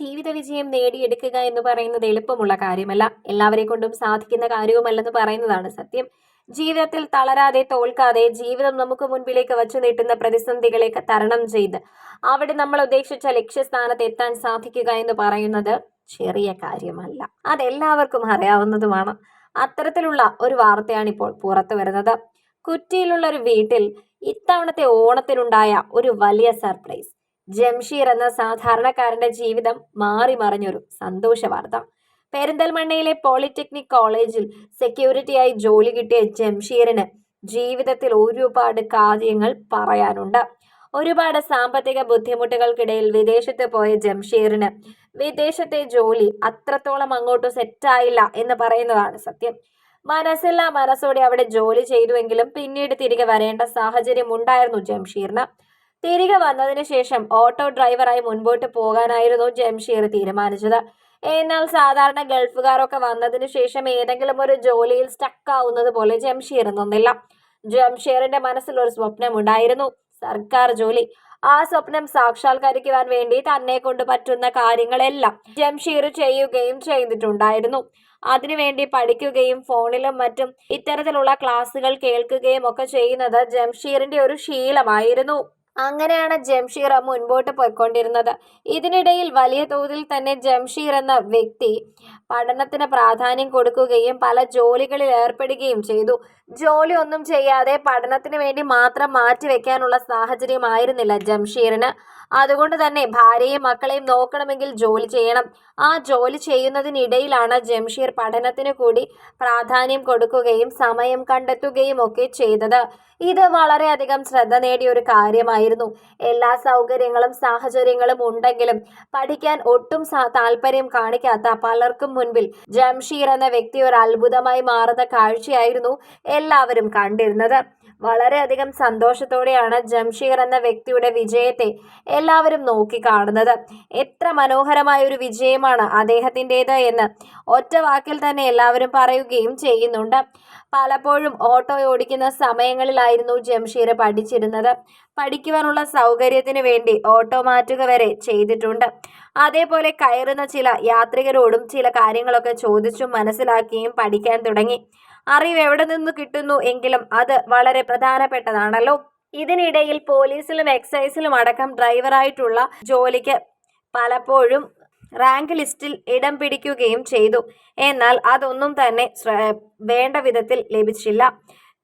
ജീവിത വിജയം നേടിയെടുക്കുക എന്ന് പറയുന്നത് എളുപ്പമുള്ള കാര്യമല്ല. എല്ലാവരെ കൊണ്ടും സാധിക്കുന്ന കാര്യവുമല്ലെന്ന് പറയുന്നതാണ് സത്യം. ജീവിതത്തിൽ തളരാതെ തോൽക്കാതെ ജീവിതം നമുക്ക് മുൻപിലേക്ക് വച്ചു നീട്ടുന്ന പ്രതിസന്ധികളെ തരണം ചെയ്ത് അവിടെ നമ്മൾ ഉദ്ദേശിച്ച ലക്ഷ്യസ്ഥാനത്ത് എത്താൻ സാധിക്കുക എന്ന് പറയുന്നത് ചെറിയ കാര്യമല്ല. അതെല്ലാവർക്കും അറിയാവുന്നതുമാണ്. അത്തരത്തിലുള്ള ഒരു വാർത്തയാണ് ഇപ്പോൾ പുറത്തു വരുന്നത്. കുറ്റിയിലുള്ള ഒരു വീട്ടിൽ ഇത്തവണത്തെ ഓണത്തിനുണ്ടായ ഒരു വലിയ സർപ്രൈസ്. ജംഷീർ എന്ന സാധാരണക്കാരന്റെ ജീവിതം മാറി മറിഞ്ഞൊരു സന്തോഷ വാർത്ത. പെരിന്തൽമണ്ണയിലെ പോളിടെക്നിക് കോളേജിൽ സെക്യൂരിറ്റിയായി ജോലി കിട്ടിയ ജംഷീറിന് ജീവിതത്തിൽ ഒരുപാട് കാര്യങ്ങൾ പറയാനുണ്ട്. ഒരുപാട് സാമ്പത്തിക ബുദ്ധിമുട്ടുകൾക്കിടയിൽ വിദേശത്ത് പോയ ജംഷീറിന് വിദേശത്തെ ജോലി അത്രത്തോളം അങ്ങോട്ട് സെറ്റായില്ല എന്ന് പറയുന്നതാണ് സത്യം. മനസ്സില്ല മനസ്സോടെ അവിടെ ജോലി ചെയ്തുവെങ്കിലും പിന്നീട് തിരികെ വരേണ്ട സാഹചര്യം ഉണ്ടായിരുന്നു ജംഷീറിന്. തിരികെ വന്നതിന് ശേഷം ഓട്ടോ ഡ്രൈവറായി മുൻപോട്ട് പോകാനായിരുന്നു ജംഷീർ തീരുമാനിച്ചത്. എന്നാൽ സാധാരണ ഗൾഫുകാരൊക്കെ വന്നതിന് ശേഷം ഏതെങ്കിലും ഒരു ജോലിയിൽ സ്റ്റക്ക് ആവുന്നത് പോലെ ജംഷീർ നിന്നില്ല. ജംഷീറിന്റെ മനസ്സിൽ ഒരു സ്വപ്നം ഉണ്ടായിരുന്നു സർക്കാർ ജോലി. ആ സ്വപ്നം സാക്ഷാത്കരിക്കുവാൻ വേണ്ടി തന്നെ കൊണ്ട് പറ്റുന്ന കാര്യങ്ങളെല്ലാം ജംഷീർ ചെയ്യുകയും ചെയ്തിട്ടുണ്ടായിരുന്നു. അതിനുവേണ്ടി പഠിക്കുകയും ഫോണിലും മറ്റും ഇത്തരത്തിലുള്ള ക്ലാസ്സുകൾ കേൾക്കുകയും ഒക്കെ ചെയ്യുന്നത് ജംഷീറിന്റെ ഒരു ശീലമായിരുന്നു. അങ്ങനെയാണ് ജംഷീർ മുൻപോട്ട് പോയിക്കൊണ്ടിരുന്നത്. ഇതിനിടയിൽ വലിയ തോതിൽ തന്നെ ജംഷീർ എന്ന വ്യക്തി പഠനത്തിന് പ്രാധാന്യം കൊടുക്കുകയും പല ജോലികളിൽ ഏർപ്പെടുകയും ചെയ്തു. ജോലി ഒന്നും ചെയ്യാതെ പഠനത്തിന് വേണ്ടി മാത്രം മാറ്റിവെക്കാനുള്ള സാഹചര്യമായിരുന്നില്ല ജംഷീറിന്. അതുകൊണ്ട് തന്നെ ഭാര്യയും മക്കളെയും നോക്കണമെങ്കിൽ ജോലി ചെയ്യണം. ആ ജോലി ചെയ്യുന്നതിനിടയിലാണ് ജംഷീർ പഠനത്തിന് കൂടി പ്രാധാന്യം കൊടുക്കുകയും സമയം കണ്ടെത്തുകയും ഒക്കെ ചെയ്തത്. ഇത് വളരെയധികം ശ്രദ്ധ നേടിയ ഒരു കാര്യമായിരുന്നു. എല്ലാ സൗകര്യങ്ങളും സാഹചര്യങ്ങളും ഉണ്ടെങ്കിലും പഠിക്കാൻ ഒട്ടും താല്പര്യം കാണിക്കാത്ത പലർക്കും മുൻപിൽ ജംഷീർ എന്ന വ്യക്തി ഒരു അത്ഭുതമായി മാറുന്ന കാഴ്ചയായിരുന്നു എല്ലാവരും കണ്ടിരുന്നത്. വളരെയധികം സന്തോഷത്തോടെയാണ് ജംഷീർ എന്ന വ്യക്തിയുടെ വിജയത്തെ എല്ലാവരും നോക്കിക്കാണുന്നത്. എത്ര മനോഹരമായ ഒരു വിജയമാണ് അദ്ദേഹത്തിന്റെത് എന്ന് ഒറ്റ വാക്കിൽ തന്നെ എല്ലാവരും പറയുകയും ചെയ്യുന്നുണ്ട്. പലപ്പോഴും ഓട്ടോ ഓടിക്കുന്ന സമയങ്ങളിലായിരുന്നു ജംഷീർ പഠിച്ചിരുന്നത്. പഠിക്കുവാനുള്ള സൗകര്യത്തിന് വേണ്ടി ഓട്ടോ മാറ്റുക വരെ ചെയ്തിട്ടുണ്ട്. അതേപോലെ കയറുന്ന ചില യാത്രികരോടും ചില കാര്യങ്ങളൊക്കെ ചോദിച്ചും മനസ്സിലാക്കിയും പഠിക്കാൻ തുടങ്ങി. അറിവ് എവിടെ നിന്ന് കിട്ടുന്നു എങ്കിലും അത് വളരെ പ്രധാനപ്പെട്ടതാണല്ലോ. ഇതിനിടയിൽ പോലീസിലും എക്സൈസിലും അടക്കം ഡ്രൈവറായിട്ടുള്ള ജോലിക്ക് പലപ്പോഴും റാങ്ക് ലിസ്റ്റിൽ ഇടം പിടിക്കുകയും ചെയ്തു. എന്നാൽ അതൊന്നും തന്നെ വേണ്ട വിധത്തിൽ ലഭിച്ചില്ല.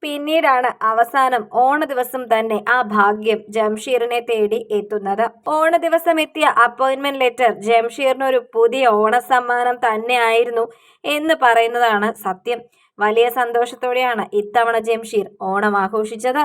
പിന്നീടാണ് അവസാനം ഓണ ദിവസം തന്നെ ആ ഭാഗ്യം ജംഷീറിനെ തേടി എത്തുന്നത്. ഓണ ദിവസം എത്തിയ അപ്പോയിന്റ്മെന്റ് ലെറ്റർ ജംഷീറിന് ഒരു പുതിയ ഓണ സമ്മാനം തന്നെയായിരുന്നു എന്ന് പറയുന്നതാണ് സത്യം. വലിയ സന്തോഷത്തോടെയാണ് ഇത്തവണ ജംഷീർ ഓണം ആഘോഷിച്ചത്.